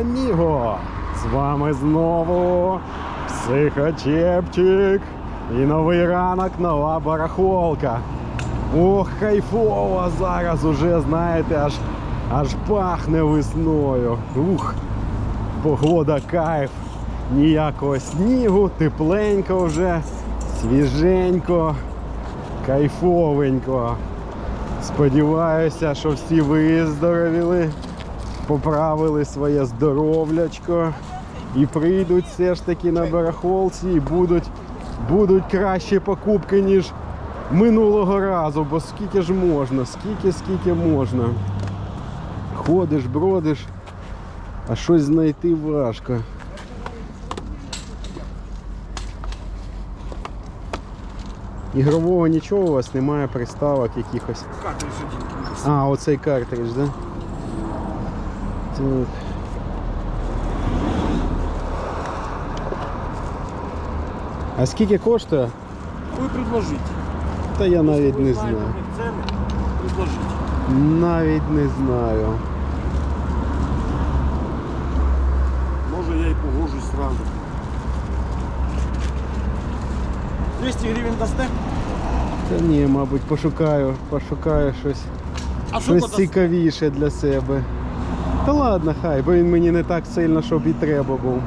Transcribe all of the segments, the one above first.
Hello! З вами знову Психочепчик і новий ранок, нова барахолка. Ох, кайфово зараз уже, знаєте, аж, аж пахне весною. Ух, погода кайф. Ніякого снігу, тепленько вже, свіженько, кайфовенько. Сподіваюся, що всі виздоровіли, поправили своє здоровлячко і прийдуть все ж таки на барахолці і будуть, будуть кращі покупки, ніж минулого разу, бо скільки ж можна, скільки, скільки можна. Ходиш, бродиш, а щось знайти важко. Ігрового нічого у вас немає, приставок якихось. Картридж один. А, оцей картридж, да? Так. А скільки коштує? Ви предложите. Та я навіть не знаю. предложите. Навіть не знаю. Може я і погоджусь сразу. 200 гривень дасте? Та ні, мабуть, пошукаю, пошукаю щось, А що щось подасте? цікавіше для себе. Та ладно, хай, бо він мені не так сильно, щоб і треба був.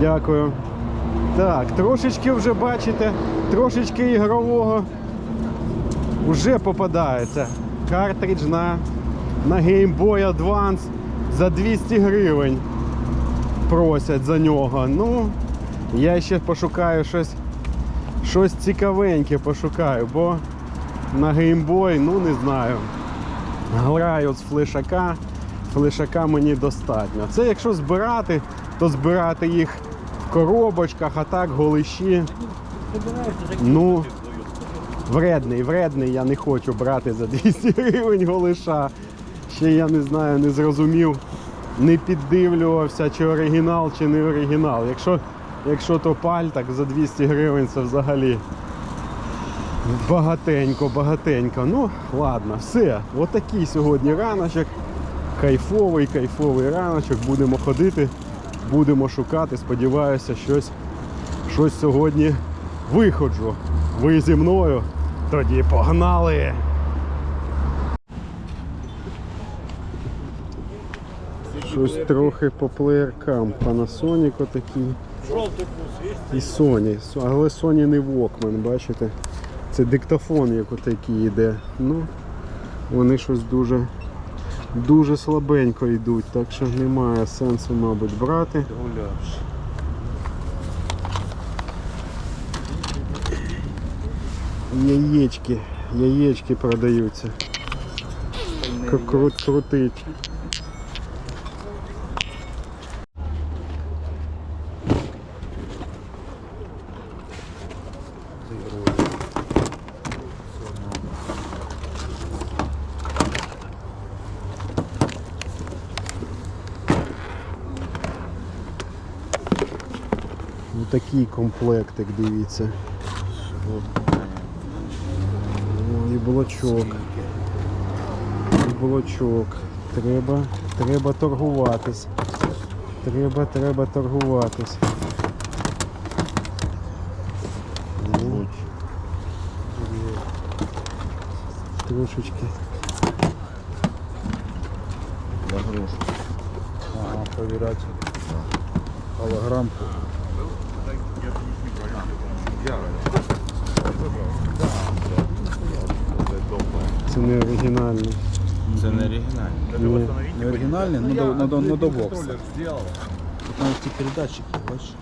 Дякую. Так, трошечки вже бачите, трошечки ігрового вже попадається. Картридж на, на Game Boy Advance за 200 гривень просять за нього. Ну, я ще пошукаю щось, щось цікавеньке пошукаю, бо на Game Boy, ну не знаю. Граю з флешака, флешака мені достатньо. Це якщо збирати, то збирати їх в коробочках, а так голиші. Ну, вредний, вредний, я не хочу брати за 200 гривень голиша. Ще я не знаю, не зрозумів, не піддивлювався, чи оригінал, чи не оригінал. Якщо, якщо то паль, так за 200 гривень це взагалі багатенько, багатенько. Ну, ладно, все. Отакий сьогодні раночок. Кайфовий, кайфовий раночок. Будемо ходити, будемо шукати. Сподіваюся, щось, щось сьогодні виходжу. Ви зі мною. Тоді погнали! Щось трохи по плеєркам. Panasonic отакий. І Sony. Але Sony не Walkman, бачите? Це диктофон як отакий йде. Ну, вони щось дуже, дуже слабенько йдуть, так що немає сенсу, мабуть, брати. Яєчки, яєчки продаються. Крут, крутить. Ну, такий комплектик, дивіться. О, і блочок. І блочок. Треба, треба торгуватись. Треба, треба торгуватись. Трошечки. Ага, проверять. Голограммку. Це не оригінально. Це не оригінальне. Ні. Не оригинальный, но до, но до, но до бокса. Тут навіть ті передатчики, бачиш?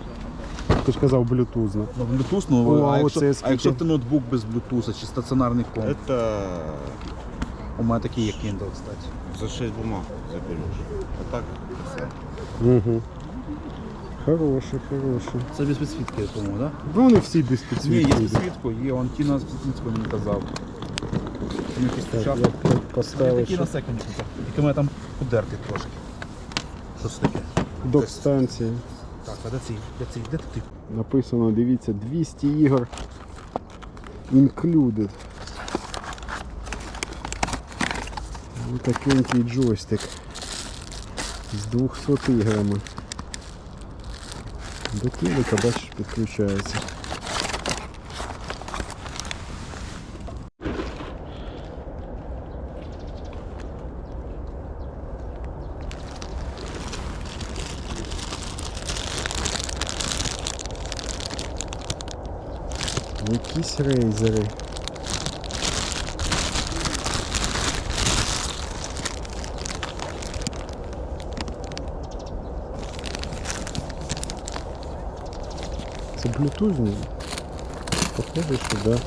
Ти ж казав блютузно. Ну, Bluetooth, ну, О, а, а якщо, оце а скільки? якщо ти ноутбук без Bluetooth чи стаціонарний комп? Це У мене такий є Kindle, кстати. за 6 бумаг забереш. А так все. Угу. Хороше, хороше. Це без підсвітки, по-моєму, так? Ну, вони всі без Да? Ні, є підсвітки. підсвіткою, є, он Тіна з підсвіткою мені казав. Поставив. такі на секундку. Тільки мене там подерти трошки. Що це таке? Док-станція. Так, а де цей? Де цей? Де ти? Написано, дивіться, 200 ігор included. Ось такенький джойстик. З 200 іграми. До телека, бачиш, підключається. Якісь. Це Bluetooth? ні? Похоже, що да.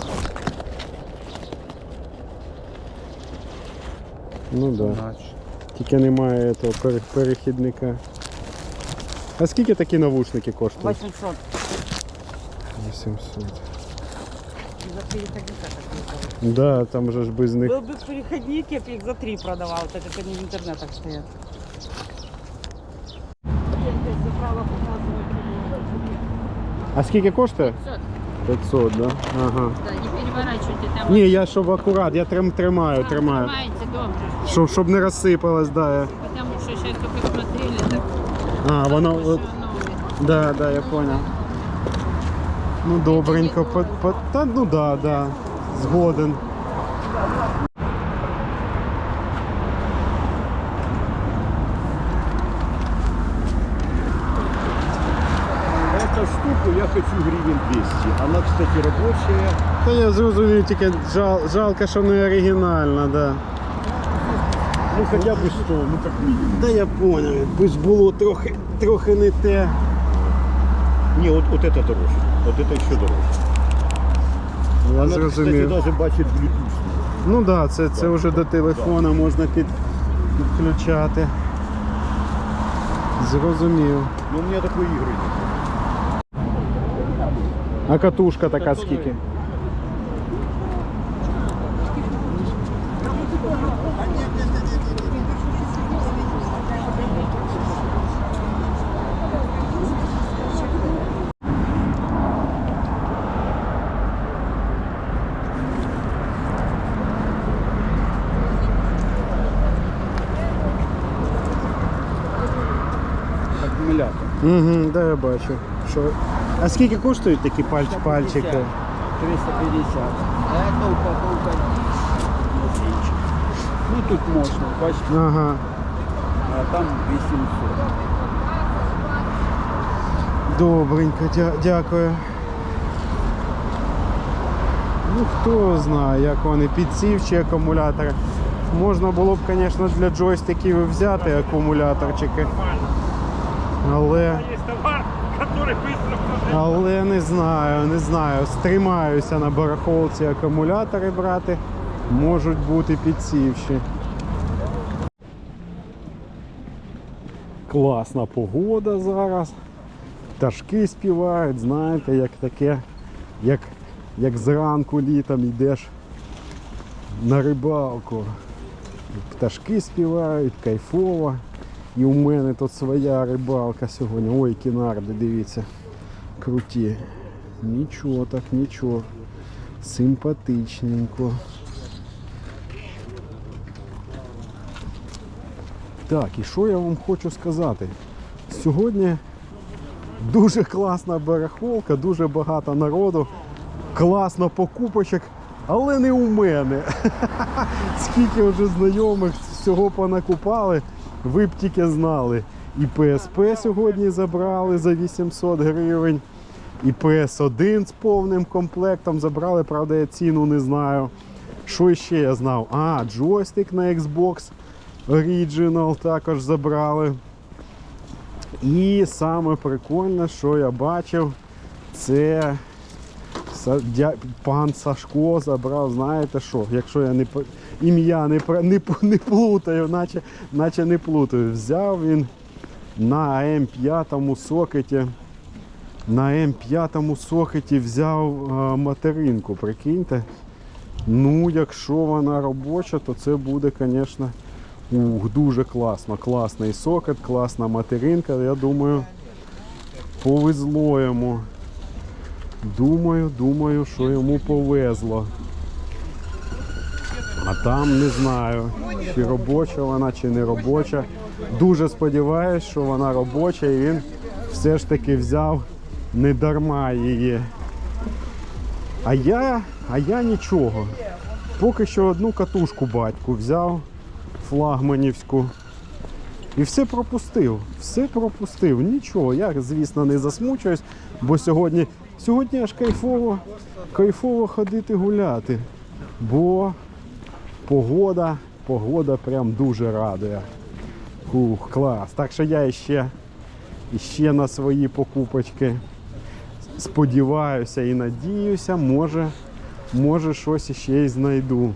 Ну да. Тільки немає того перехідника. А скільки такі навушники коштують? 800 800 за переходника такой. Да, там же ж без них. Был бы переходник, я бы их за 3 продавал, так как они в интернетах стоят. Я здесь забрала, показываю. А скільки коштує? 500. 500, да? Ага. Да, не переворачивайте там. Ні, я щоб акурат, я трим, тримаю, А, тримаю. Тримаете добре. Щоб, щоб не розсипалось, да. Я... Потому что сейчас только смотрели, так А, воно. хорошо, От, новый. да, да, я понял. Ну добренько. По, по, та, ну да, да. Згоден. Эту штуку я хочу гривен 200. Она, кстати, рабочая. Та я зрозумів, тільки жал, жалко, що не оригінальна, да. Ну, хотя бы 100, ну, как минимум. Да я понял, якби ж було трохи, трохи не те. Не, вот, вот это дороже. Вот це ще дорожче. Я кстати, зрозумів. даже бачит Bluetooth. Ну так, да, це, це вже до телефона можна під, підключати. Зрозумів. Ну, у мене такої ігри немає. А катушка така скільки? аккумулятор. Угу, да, я бачу. Що... А скільки коштують такі пальч, пальчики? 350. А это упаковка. Ну тут можно, бачите, Ага. а там 800. Добренько, дя- дякую. Ну хто знає, як вони підсівчі акумулятори. Можна було б, звісно, для джойстиків взяти акумуляторчики. Але. Але не знаю, не знаю. Стримаюся на барахолці акумулятори брати. Можуть бути підсівші. Класна погода зараз. Пташки співають, знаєте, як таке, як, як зранку літом йдеш на рибалку. Пташки співають, кайфово. І у мене тут своя рибалка сьогодні. Ой, кінарди, дивіться. Круті. Нічого так, нічого. Симпатичненько. Так, і що я вам хочу сказати? Сьогодні Дуже класна барахолка, дуже багато народу, класно покупочок, але не у мене. Скільки вже знайомих всього понакупали, ви б тільки знали. І PSP сьогодні забрали за 800 гривень, і PS1 з повним комплектом забрали, правда, я ціну не знаю. Що ще я знав? А, джойстик на Xbox Original також забрали. І саме прикольне, що я бачив, це пан Сашко забрав, знаєте що, якщо я не ім'я не, не, не плутаю, наче, наче не плутаю. Взяв він на М5 сокеті. На М5 сокеті взяв е, материнку, прикиньте. Ну, якщо вона робоча, то це буде, звісно, ух, дуже класно. Класний сокет, класна материнка. Я думаю, повезло йому. Думаю, думаю, що йому повезло. Там не знаю, чи робоча вона, чи не робоча. Дуже сподіваюся, що вона робоча і він все ж таки взяв не дарма її. А я, а я нічого. Поки що одну катушку батьку взяв флагманівську. І все пропустив. Все пропустив. Нічого. Я, звісно, не засмучуюсь, бо сьогодні, сьогодні аж кайфово, кайфово ходити гуляти. Бо погода, погода прям дуже радує. Ух, клас. Так що я ще, ще на свої покупочки сподіваюся і надіюся, може, може щось іще й знайду.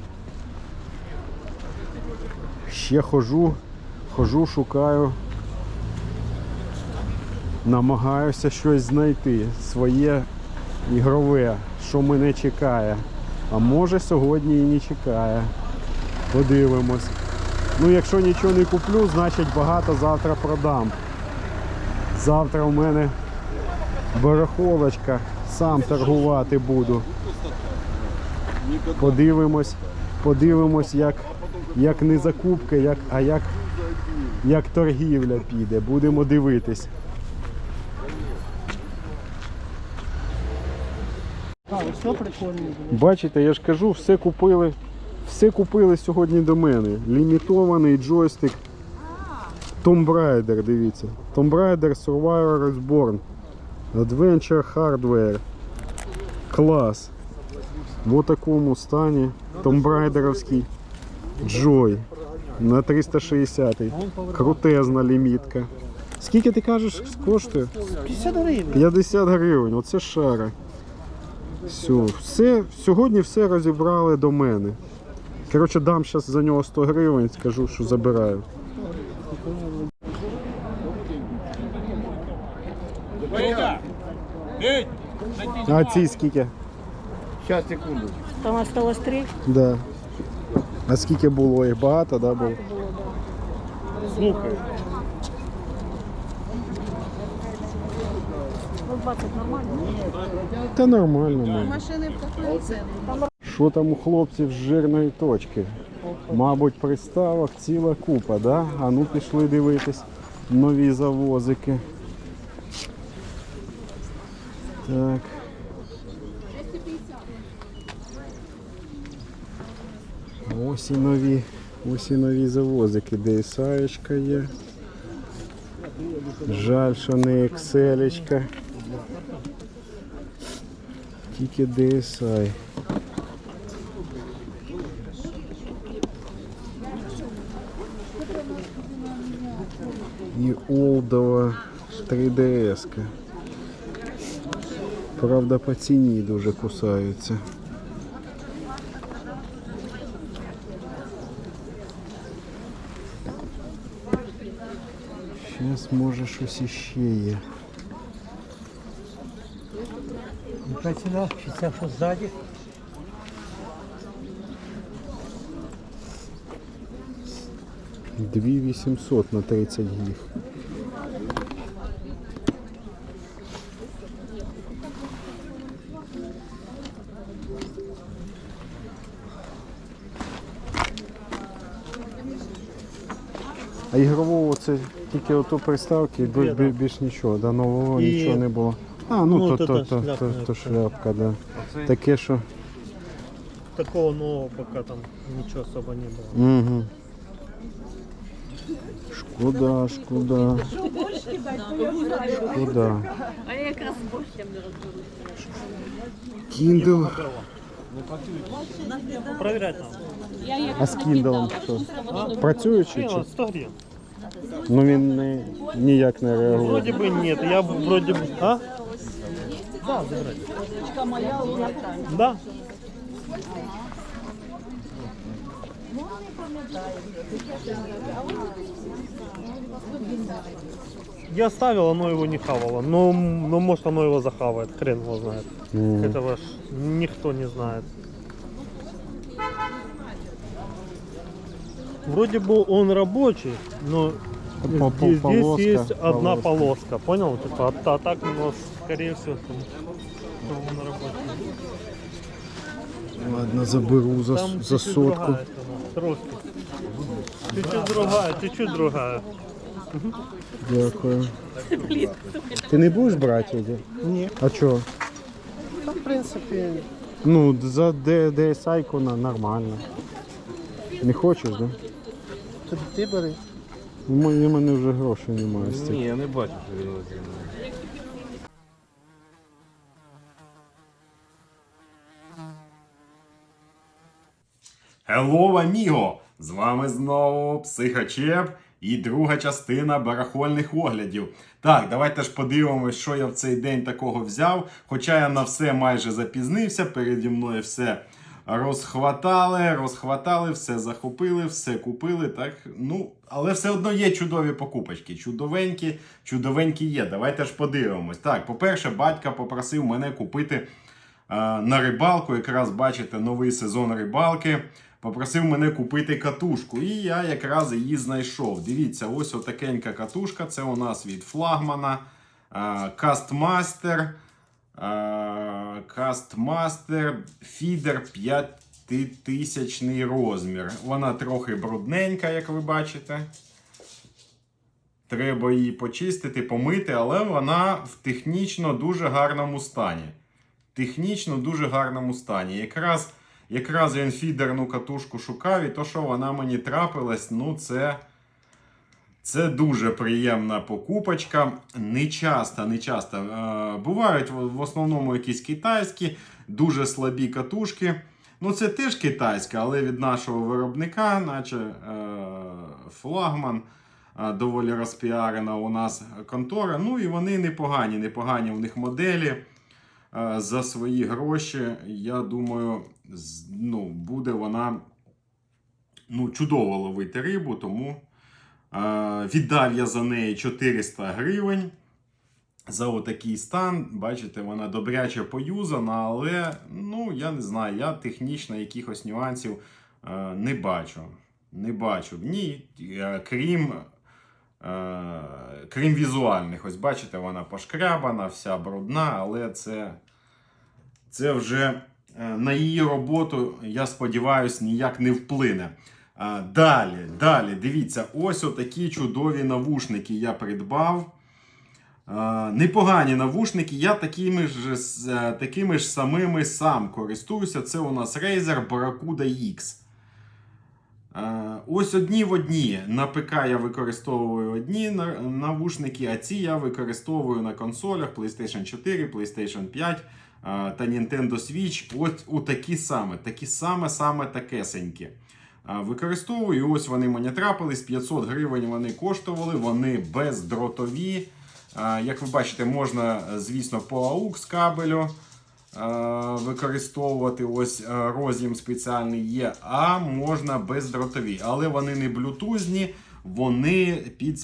Ще хожу, хожу, шукаю, намагаюся щось знайти, своє ігрове, що мене чекає. А може сьогодні і не чекає. Подивимось. Ну, якщо нічого не куплю, значить багато завтра продам. Завтра у мене барахолочка, сам торгувати буду. Подивимось, подивимось, як, як не закупки, як, а як, як торгівля піде. Будемо дивитись. Бачите, я ж кажу, все купили, все купили сьогодні до мене. Лімітований джойстик Tomb Raider, дивіться. Tomb Raider Survivor Reborn. Adventure Hardware. Клас. В такому стані. Tomb Raider'овський Joy на 360. Крутезна лімітка. Скільки ти кажеш коштує? 50 гривень. 50 гривень, оце шара. Все, все, сьогодні все розібрали до мене. Коротше, дам зараз за нього 100 гривень, скажу, що забираю. А ці скільки? Сейчас, секунду. Там осталось три. Да. А скільки було їх? Багато, да, було? Слухай. Ну, 20 нормально. Та нормально. Машини Що там у хлопців з жирної точки? Мабуть, приставок ціла купа, да? А ну пішли дивитись нові завозики. Так. Ось і нові, ось і нові завозики. DSI є. Жаль, що не Excel. Тільки DSI. І Олдова 3DS. -ка. Правда, по ціні дуже кусаються. Зараз може щось іще є. Яка ціна? Чи це що ззаді? Дві 800 на 30 гіг. А ігрового це тільки ото приставки, бі- Дві, да. бі- більш нічого, да, нового І- нічого не було. А, ну, Ну, то, то то, то, шляпка, то, то шляпка, да. Таке, що. Такого нового поки там нічого особо не було. Угу. Шкода, шкода. Шкода. А я якраз борщем не розберусь. Kindle. Провіряти нам. А з Kindle що? Працюючи Ні, чи? 100 гривень. Ну він не, ніяк не реагує. Вроде бы нет, я б- вроде бы... А? Да, забирай. Да. Я оставил, оно его не хавало. Но, но может оно его захавает, хрен его знает. Мгм. Этого ж никто не знает. Вроде бы он рабочий, но По- по- здесь, здесь полоска, есть одна полоска. полоска, понял? Типа, а, а так у нас, скорее всего, там, что он рабочий. Ладно, заберу за, Там за чуть-чуть сотку. другая цена, трошки. Чуть-чуть другая, чуть-чуть другая. Дякую. Ти не будеш брати її? Ні. А чого? Та, в принципі, Ну, за Д- DSI кона нормально. Не хочеш, да? Тобі ти бери. У мене, вже грошей немає. Ні, я не бачу, що він розуміє. Hello, аміго! З вами знову Психачеп і друга частина барахольних оглядів. Так, давайте ж подивимось, що я в цей день такого взяв. Хоча я на все майже запізнився, переді мною все розхватали, розхватали, все захопили, все купили. Так, ну, але все одно є чудові покупочки. Чудовенькі, чудовенькі є. Давайте ж подивимось. Так, по-перше, батька попросив мене купити е, на рибалку. Якраз бачите новий сезон рибалки. Попросив мене купити катушку, і я якраз її знайшов. Дивіться, ось отакенька катушка. Це у нас від флагмана е, Castmaster Feeder 5000 розмір. Вона трохи брудненька, як ви бачите. Треба її почистити, помити, але вона в технічно дуже гарному стані. Технічно дуже гарному стані. Якраз, якраз я фідерну катушку шукав, і то, що вона мені трапилась, ну це. Це дуже приємна покупочка. Не часто, не часто. Е, бувають в в основному якісь китайські, дуже слабі катушки. Ну, це теж китайська, але від нашого виробника, наче е, флагман, е, доволі розпіарена у нас контора. Ну і вони непогані, непогані у них моделі. Е, за свої гроші, я думаю, ну, буде вона ну, чудово ловити рибу, тому віддав я за неї 400 гривень. За отакий стан, бачите, вона добряче поюзана, але ну, я не знаю, я технічно якихось нюансів е, не бачу. Не бачу. Ні, е, крім, е, крім візуальних. Ось бачите, вона пошкрябана, вся брудна, але це, це вже е, на її роботу, я сподіваюся, ніяк не вплине. Далі, далі, дивіться, ось отакі чудові навушники я придбав. Непогані навушники, я такими ж, е, такими ж самими сам користуюся. Це у нас Razer Barracuda X. Е, Ось одні в одні. На ПК я використовую одні навушники, а ці я використовую на консолях PlayStation 4, PlayStation 5 е, та Nintendo Switch. Ось такі саме, такі саме, саме такесенькі. Використовую, ось вони мені трапились, 500 гривень вони коштували, вони бездротові. Як ви бачите, можна, звісно, по AUX кабелю використовувати. Ось розім спеціальний є, а можна бездротові. Але вони не блютузні, вони під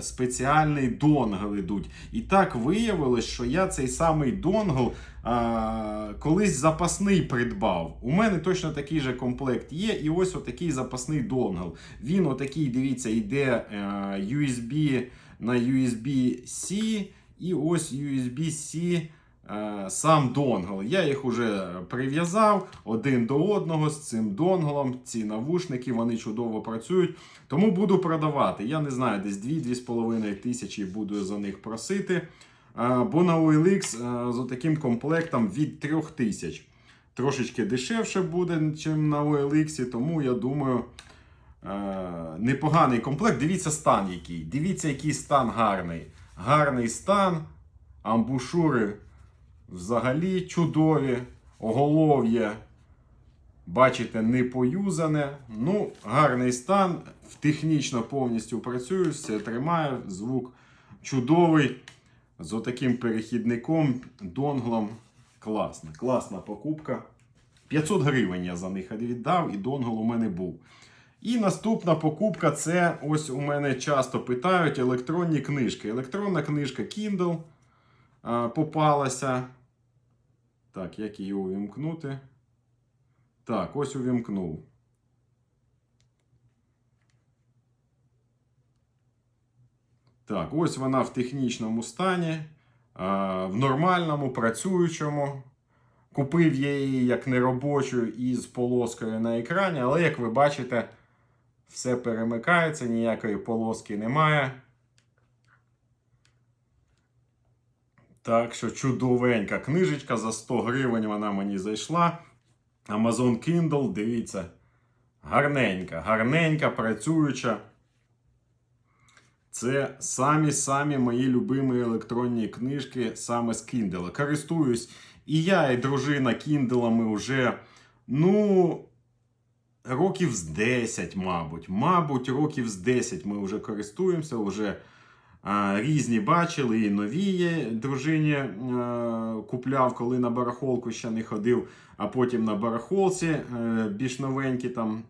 спеціальний донгл ідуть. І так виявилось, що я цей самий донгл е, колись запасний придбав. У мене точно такий же комплект є, і ось отакий запасний донгл. Він отакий, дивіться, йде е, USB на USB-C, і ось USB-C. Е, Сам донгл. Я їх уже прив'язав один до одного з цим донглом. Ці навушники вони чудово працюють. Тому буду продавати. Я не знаю, десь 2-2,5 тисячі буду за них просити. Е, Бо на OLX е, з таким комплектом від 3 тисяч. Трошечки дешевше буде, ніж на OLX, тому я думаю. Непоганий комплект. Дивіться стан який. Дивіться, який стан гарний. Гарний стан. Амбушури взагалі чудові. Оголов'я. Бачите, не поюзане. Ну, гарний стан. Технічно повністю працюю, все тримаю. Звук чудовий. З отаким перехідником, донглом. Класна, класна покупка. 500 гривень я за них віддав, і донгл у мене був. І наступна покупка це ось у мене часто питають електронні книжки. Електронна книжка Kindle а, попалася. Так, як її увімкнути? Так, ось увімкнув. Так, ось вона в технічному стані, в нормальному, працюючому. Купив я її як неробочу із полоскою на екрані, але як ви бачите, все перемикається, ніякої полоски немає. Так що чудовенька книжечка за 100 гривень вона мені зайшла. Amazon Kindle, дивіться. Гарненька, гарненька, працююча. Це самі-самі мої любимі електронні книжки саме з Kindle. Користуюсь і я, і дружина Кінделами вже, ну, років з 10, мабуть. Мабуть, років з 10 ми вже користуємося, вже різні бачили, і нові дружині е, купляв, коли на барахолку ще не ходив, а потім на барахолці е, більш новенькі там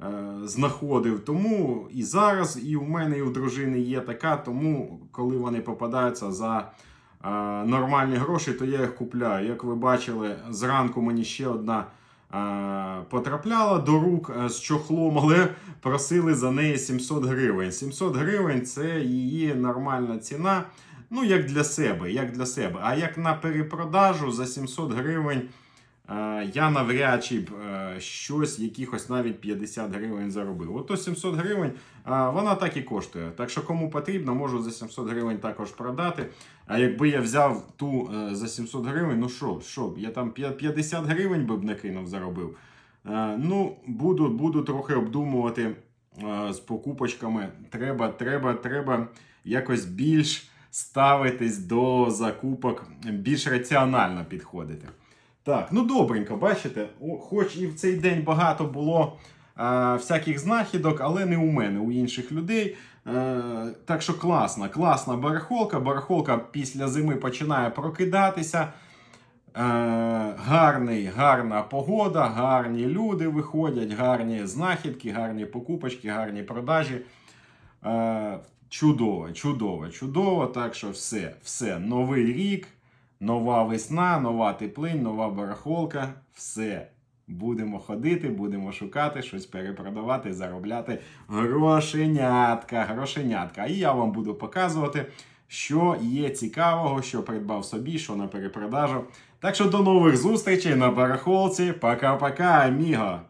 е, знаходив. Тому і зараз, і у мене, і у дружини є така, тому коли вони попадаються за нормальні гроші, то я їх купляю. Як ви бачили, зранку мені ще одна. Е, Потрапляла до рук е, з чохлом, але просили за неї 700 гривень. 700 гривень це її нормальна ціна. Ну, як для себе, як для себе. А як на перепродажу за 700 гривень я навряд чи б е, щось, якихось навіть 50 гривень заробив. Ото 700 гривень е, вона так і коштує. Так що кому потрібно, можу за 700 гривень також продати. А якби я взяв ту е, за 700 гривень, ну що, що, я там 50 гривень би б накинув, заробив. Е, Ну, буду, буду трохи обдумувати е, з покупочками. Треба, треба, треба якось більш ставитись до закупок, більш раціонально підходити. Так, ну добренько, бачите, хоч і в цей день багато було е, всяких знахідок, але не у мене, у інших людей. Е, так що класна, класна барахолка. Барахолка після зими починає прокидатися. Е, гарний, гарна погода, гарні люди виходять, гарні знахідки, гарні покупочки, гарні продажі. Е, чудово, чудово, чудово. Так що все, все, новий рік, нова весна, нова теплинь, нова барахолка. Все. Будемо ходити, будемо шукати, щось перепродавати, заробляти грошенятка, грошенятка. І я вам буду показувати, що є цікавого, що придбав собі, що на перепродажу. Так що до нових зустрічей на барахолці. Пока-пока, аміго!